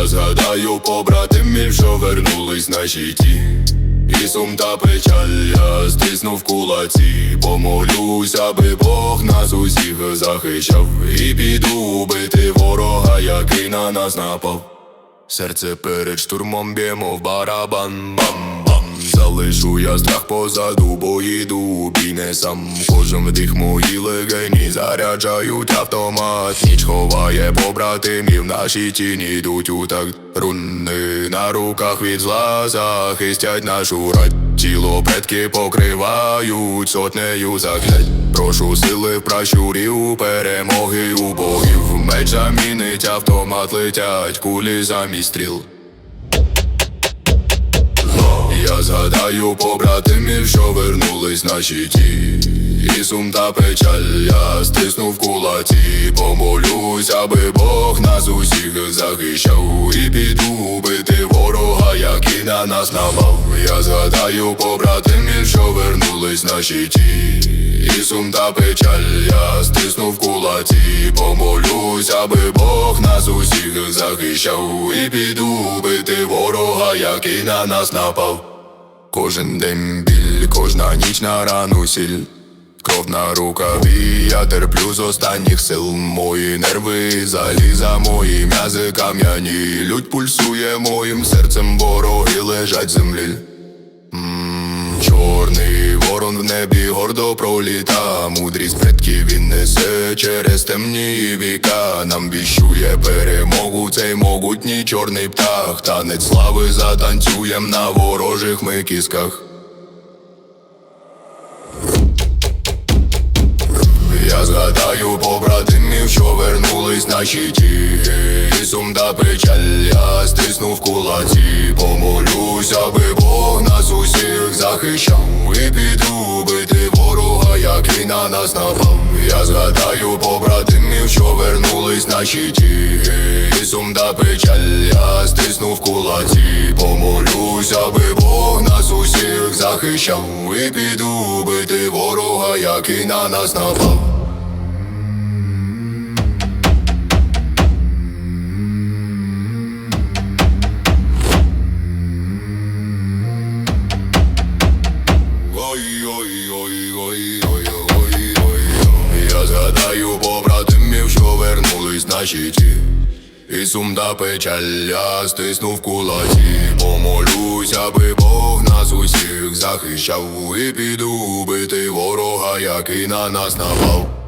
Я згадаю побратимів, що вернулись на щиті І сум та печаль я стиснув кулаці. Помолюсь, аби Бог нас усіх захищав. І піду бити ворога, який на нас напав. Серце перед штурмом б'ємо в барабан бам-бам Залишу я страх позаду, бо йду у бій не сам. Кожен вдих мої легені заряджають автомат. Ніч ховає побратимів, наші тіні йдуть у такт. Руни на руках від зла захистять нашу рать Тіло предки покривають сотнею заклять. Прошу сили в пращурів, перемоги у богів. Меч замінить автомат летять, кулі замість стріл згадаю побратимів, що вернулись на щиті І сум та печаль я стиснув кулаці. Помолюсь, аби Бог нас усіх захищав. І піду бити ворога, який на нас напав. Я згадаю побратимів, що вернулись на щиті І сум та печаль я стиснув кулаці. Помолюсь, аби Бог нас усіх захищав. І піду бити ворога, який на нас напав Кожен день біль, кожна ніч на рану сіль. Кров на рукаві, я терплю з останніх сил. Мої нерви заліза, мої м'язи кам'яні. Людь пульсує моїм серцем, вороги лежать землі. М, Чорний ворон в небі гордо проліта, мудрість предків він несе через темні віка. Нам віщує перемогу цей могутній чорний птах. Танець слави затанцюєм на ворожих ми кісках. Я згадаю побратимів, що вернулись на щиті І сум та печаль я стиснув кулаці Помолюсь, аби усіх захищав І піду бити ворога, який на нас напав. Я згадаю побратимів, що вернулись на щиті І сум та печаль я стиснув кулаці. Помолюсь, аби Бог нас усіх захищав. І піду бити ворога, який на нас напав Я згадаю побратимів, що вернулись на щиті І сум та печаль стиснув кулаці Помолюсь, аби Бог нас усіх захищав І піду бити ворога, який на нас напав